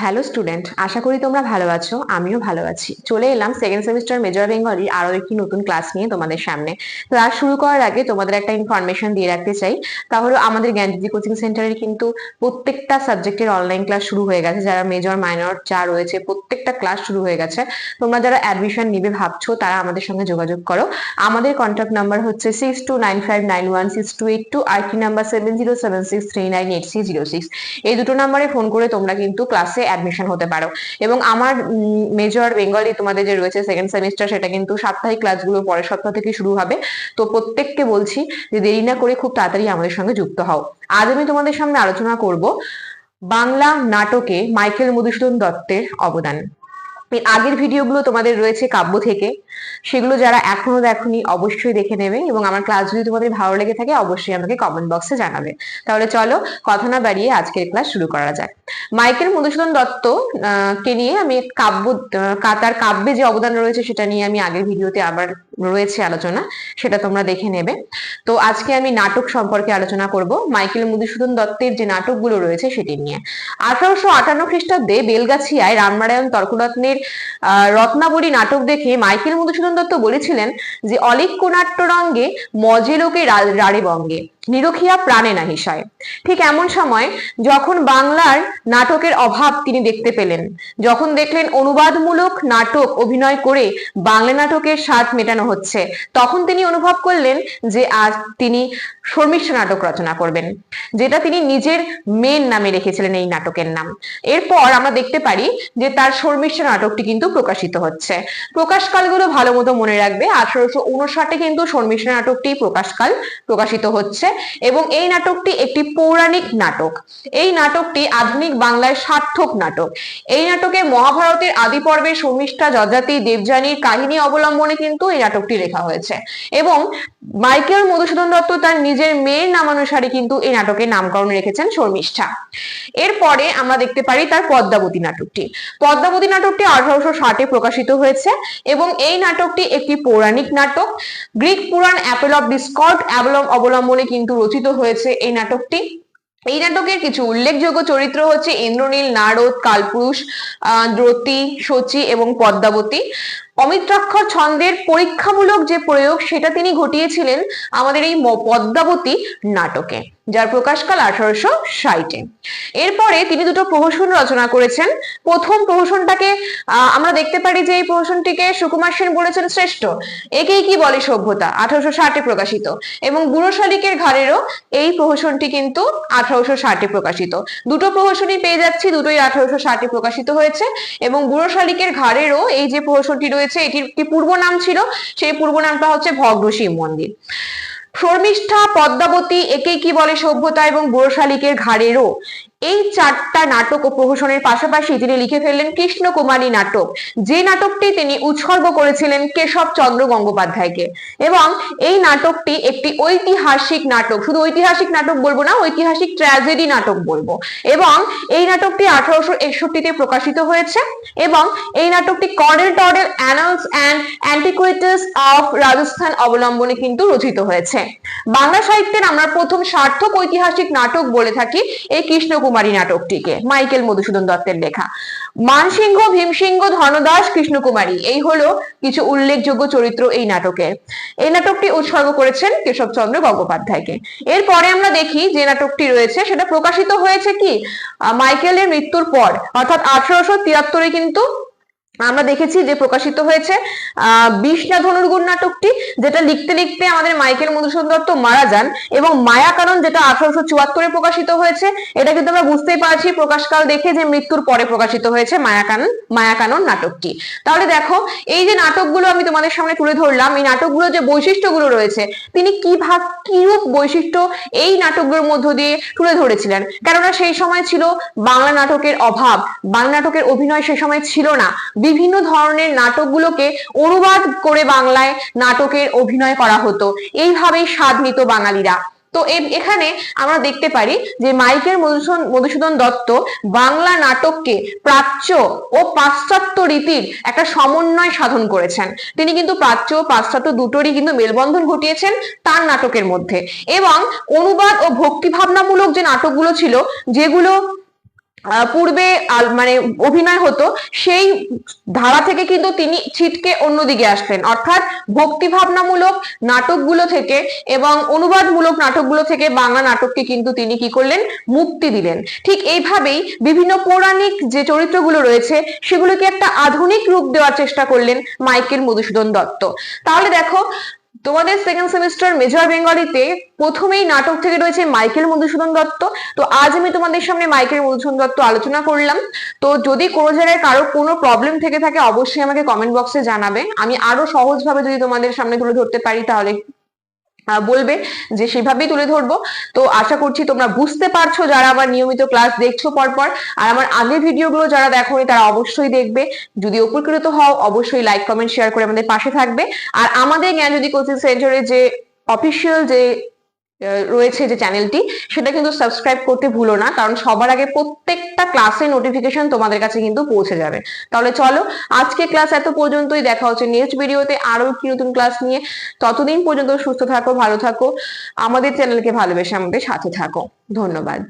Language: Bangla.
হ্যালো স্টুডেন্ট আশা করি তোমরা ভালো আছো, আমিও ভালো আছি। চলে এলাম সেকেন্ড সেমিস্টার মেজর বেঙ্গলির আরও একটি নতুন ক্লাস নিয়ে তোমাদের সামনে। ক্লাস শুরু করার আগে তোমাদের একটা ইনফরমেশন দিয়ে রাখতে চাই। তা হলো, আমাদের জ্ঞানজ্যোতি কোচিং সেন্টারের কিন্তু প্রত্যেকটা সাবজেক্টের অনলাইন ক্লাস শুরু হয়ে গেছে। যারা মেজর মাইনর যা রয়েছে, প্রত্যেকটা ক্লাস শুরু হয়ে গেছে। তোমরা যারা অ্যাডমিশন নিবে ভাবছ, তারা আমাদের সঙ্গে যোগাযোগ করো। আমাদের কন্ট্যাক্ট নাম্বার হচ্ছে six two nine five nine one six two eight two আর কি number seven zero seven six three nine eight six zero six এই দুটো নাম্বারে ফোন করে তোমরা কিন্তু ক্লাসে অ্যাডমিশন হতে পারো। এবং আমার মেজর বেঙ্গলি তোমাদের যে রয়েছে সেকেন্ড সেমিস্টার সেটা কিন্তু সাপ্তাহিক ক্লাসগুলো পরের সপ্তাহ থেকে শুরু হবে। তো প্রত্যেককে বলছি যে দেরি না করে খুব তাড়াতাড়ি আমাদের সঙ্গে যুক্ত হও। আজ আমি তোমাদের সামনে আলোচনা করব বাংলা নাটকে মাইকেল মধুসূদন দত্তের অবদান। আগের ভিডিওগুলো তোমাদের রয়েছে কাব্য থেকে। সেগুলো যারা এখনও দেখনি, অবশ্যই দেখে নেবে এবং আমার ক্লাস যদি তোমাদের ভালো লেগে থাকে, অবশ্যই আমাকে কমেন্ট বক্সে জানাবে। তাহলে চলো, কথা না বাড়িয়ে আজকের ক্লাস শুরু করা যাক। মাইকেল মধুসূদন দত্ত কে নিয়ে আমি কাব্য তার কাব্যে যে অবদান রয়েছে সেটা নিয়ে আমি আগের ভিডিওতে আবার রয়েছে আলোচনা, সেটা তোমরা দেখে নেবে। তো আজকে আমি নাটক সম্পর্কে আলোচনা করব, মাইকেল মধুসূদন দত্তের যে নাটকগুলো রয়েছে সেটি নিয়ে। আঠারোশো আটান্ন খ্রিস্টাব্দে বেলগাছিয়ায় রামনারায়ণ তর্করত্নের রত্নাবলী নাটক দেখে মাইকেল মধুসূদন দত্ত বলেছিলেন যে অলিক্য নাট্যরঙ্গে মজে লোকে রাড়ে বঙ্গে। নিরখিয়া প্রাণে না হিসায় ঠিক এমন সময় যখন বাংলার নাটকের অভাব তিনি দেখতে পেলেন, যখন দেখলেন অনুবাদমূলক নাটক অভিনয় করে বাংলা নাটকের স্বাদ মেটানো হচ্ছে, তখন তিনি অনুভব করলেন যে আজ তিনি শর্মিষ্ঠ নাটক রচনা করবেন, যেটা তিনি নিজের মেন নামে রেখেছিলেন এই নাটকের নাম। এরপর আমরা দেখতে পারি যে তার শর্মিষ্ঠ নাটকটি কিন্তু প্রকাশিত হচ্ছে। প্রকাশকালগুলো ভালো মতো মনে রাখবে। আঠারোশো উনষাটে কিন্তু শর্মিষ্ঠ নাটকটি প্রকাশকাল প্রকাশিত হচ্ছে। এবং এই নাটকটি একটি পৌরাণিক নাটক। এই নাটকটি আধুনিক বাংলায় সার্থক নাটক। এই নাটকে মহাভারতের আদি পর্বে শর্মিষ্ঠা যজাতি, দেবযানীর কাহিনী অবলম্বনে কিন্তু এই নাটকটি লেখা হয়েছে। এবং মাইকেল মধুসূদন দত্ত তার নিজের মেয়ের নামানুসারে কিন্তু এই নাটকের নামকরণ রেখেছেন শর্মিষ্ঠা এরপরে আমরা দেখতে পারি তার পদ্মাবতী নাটকটি। পদ্মাবতী নাটকটি আঠারোশো ষাটে প্রকাশিত হয়েছে এবং এই নাটকটি একটি পৌরাণিক নাটক। গ্রিক পুরাণ অ্যাপেল অফ ডিসকর্ড অবলম্বনে কিন্তু রচিত হয়েছে এই নাটকটি। এই নাটকের কিছু উল্লেখযোগ্য চরিত্র হচ্ছে ইন্দ্রনীল, নারদ, কালপুরুষ, আহ, দ্রতি সচি এবং পদ্মাবতী। অমিত্রাক্ষর ছন্দের পরীক্ষামূলক যে প্রয়োগ, সেটা তিনি ঘটিয়েছিলেন আমাদের এই পদ্মাবতী নাটকে, যার প্রকাশকাল আঠারোশো ষাটে। এরপরে তিনি দুটো প্রহসন রচনা করেছেন। প্রথম প্রহসনটাকে আমরা দেখতে পারি যে এই প্রহসনটিকে সুকুমার সেন বলেছেন শ্রেষ্ঠ। একেই কি বলে সভ্যতা? আঠারোশো ষাটে প্রকাশিত। এবং বুড়ো শালিকের ঘাড়েরও এই প্রহসনটি কিন্তু আঠারোশো ষাটে প্রকাশিত। দুটো প্রহসনই পেয়ে যাচ্ছি, দুটোই আঠারোশো ষাটে প্রকাশিত হয়েছে। এবং বুড়ো শালিকের ঘাড়েরও এই যে প্রহসনটি রয়েছে এটির একটি পূর্ব নাম ছিল? সেই পূর্ব নামটা হচ্ছে ভগ্ন শিব মন্দির। শর্মিষ্ঠা পদ্মাবতী একে কি বলে সভ্যতা এবং বুড়োশালিকের ঘাড়েরও এই চারটা নাটক ও প্রহসনের পাশাপাশি তিনি লিখে ফেললেন কৃষ্ণ কুমারী নাটক। যে নাটকটি তিনি উৎসর্গ করেছিলেন কেশব চন্দ্র গঙ্গোপাধ্যায়কে। এবং এই নাটকটি একটি ঐতিহাসিক নাটক। শুধু ঐতিহাসিক নাটক বলব না, ঐতিহাসিক ট্র্যাজেডি নাটক বলব। এবং এই নাটকটি আঠারোশো একষট্টিতে প্রকাশিত হয়েছে এবং এই নাটকটি কর্ডেল টর্ডেল annals and antiquities of Rajasthan অবলম্বনে কিন্তু রচিত হয়েছে। বাংলা সাহিত্যের আমরা প্রথম সার্থক ঐতিহাসিক নাটক বলে থাকি এই কৃষ্ণ কুমারী নাটকটিকে, মাইকেল মধুসূদন দত্তের লেখা। মানসিংহ, ভীমসিংহ, ধনদাস, কৃষ্ণকুমারী, এই হলো কিছু উল্লেখযোগ্য চরিত্র এই নাটকে এই নাটকটি উৎসর্গ করেছেন কেশবচন্দ্র গঙ্গোপাধ্যায়কে। এরপরে আমরা দেখি যে নাটকটি রয়েছে, সেটা প্রকাশিত হয়েছে কি? মাইকেলের মৃত্যুর পর, অর্থাৎ আঠারোশো তিয়াত্তরে কিন্তু আমরা দেখেছি যে প্রকাশিত হয়েছে, আহ, বিষ্ণা ধনুর্গুণ নাটকটি, যেটা লিখতে লিখতে আমাদের মাইকেল মধুসূদন দত্ত মারা যান এবং মায়াকানন, যেটা আঠারোশো চুয়াত্তরে প্রকাশিত হয়েছে, এটা কিন্তু আমরা বুঝতেই পারছি প্রকাশকাল দেখে যে মৃত্যুর পরে প্রকাশিত হয়েছে মায়াকানন মায়াকানন নাটকটি। তাহলে দেখো, এই যে নাটকগুলো আমি তোমাদের সামনে তুলে ধরলাম, এই নাটকগুলো যে বৈশিষ্ট্যগুলো রয়েছে, তিনি কি ভাগ কিরূপ বৈশিষ্ট্য এই নাটকগুলোর মধ্য দিয়ে তুলে ধরেছিলেন? কেননা সেই সময় ছিল বাংলা নাটকের অভাব, বাংলা নাটকের অভিনয় সে সময় ছিল না। বিভিন্ন ধরনের নাটকগুলোকে অনুবাদ করে বাংলায় নাটকের অভিনয় করা হতো। এইভাবেই স্বাদ নিত বাঙালিরা। তো এখানে আমরা দেখতে পারি যে মাইকেল মধুসূদন মধুসূদন দত্ত বাংলা নাটককে প্রাচ্য ও পাশ্চাত্য রীতির একটা সমন্বয় সাধন করেছেন। তিনি কিন্তু প্রাচ্য ও পাশ্চাত্য দুটোরই কিন্তু মেলবন্ধন ঘটিয়েছেন তার নাটকের মধ্যে। এবং অনুবাদ ও ভক্তি ভাবনামূলক যে নাটকগুলো ছিল, যেগুলো পূর্বে মানে অভিনয় হতো, সেই ধারা থেকে কিন্তু তিনি ছিটকে অন্যদিকে আসলেন অর্থাৎ ভক্তি ভাবনামূলক নাটকগুলো থেকে এবং অনুবাদমূলক নাটকগুলো থেকে বাংলা নাটককে কিন্তু তিনি কি করলেন? মুক্তি দিলেন। ঠিক এইভাবেই বিভিন্ন পৌরাণিক যে চরিত্রগুলো রয়েছে, সেগুলোকে একটা আধুনিক রূপ দেওয়ার চেষ্টা করলেন মাইকেল মধুসূদন দত্ত। তাহলে দেখো তোমাদের সেকেন্ড সেমিস্টার মেজর বেঙ্গলিতে প্রথমেই নাটক থেকে রয়েছে মাইকেল মধুসূদন দত্ত। তো আজ আমি তোমাদের সামনে মাইকেল মধুসূদন দত্ত আলোচনা করলাম। তো যদি কোনো জায়গায় কারও কোনো প্রবলেম থেকে থাকে, অবশ্যই আমাকে কমেন্ট বক্সে জানাবে। আমি আরও সহজভাবে যদি তোমাদের সামনে তুলে ধরতে পারি, তাহলে বলবে যে সেভাবেই তুলে ধরবো। তো আশা করছি তোমরা বুঝতে পারছ যারা আমার নিয়মিত ক্লাস দেখছ পরপর। আর আমার আগের ভিডিওগুলো যারা দেখোনি, তারা অবশ্যই দেখবে। যদি উপকৃত হও, অবশ্যই লাইক কমেন্ট শেয়ার করে আমাদের পাশে থাকবে। আর আমাদের জ্ঞান যদি কোচিং সেন্টারে যে অফিসিয়াল যে রয়েছে যে চ্যানেলটি সেটা কিন্তু সাবস্ক্রাইব করতে ভুলো না, কারণ সবার আগে প্রত্যেকটা ক্লাসে নোটিফিকেশন তোমাদের কাছে কিন্তু পৌঁছে যাবে। তাহলে চলো আজকে ক্লাস এত পর্যন্তই, দেখা হচ্ছে নেক্সট ভিডিওতে আরও কি নতুন ক্লাস নিয়ে। ততদিন পর্যন্ত সুস্থ থাকো, ভালো থাকো। আমাদের চ্যানেলকে ভালোবেসে আমাদের সাথে থাকো। ধন্যবাদ।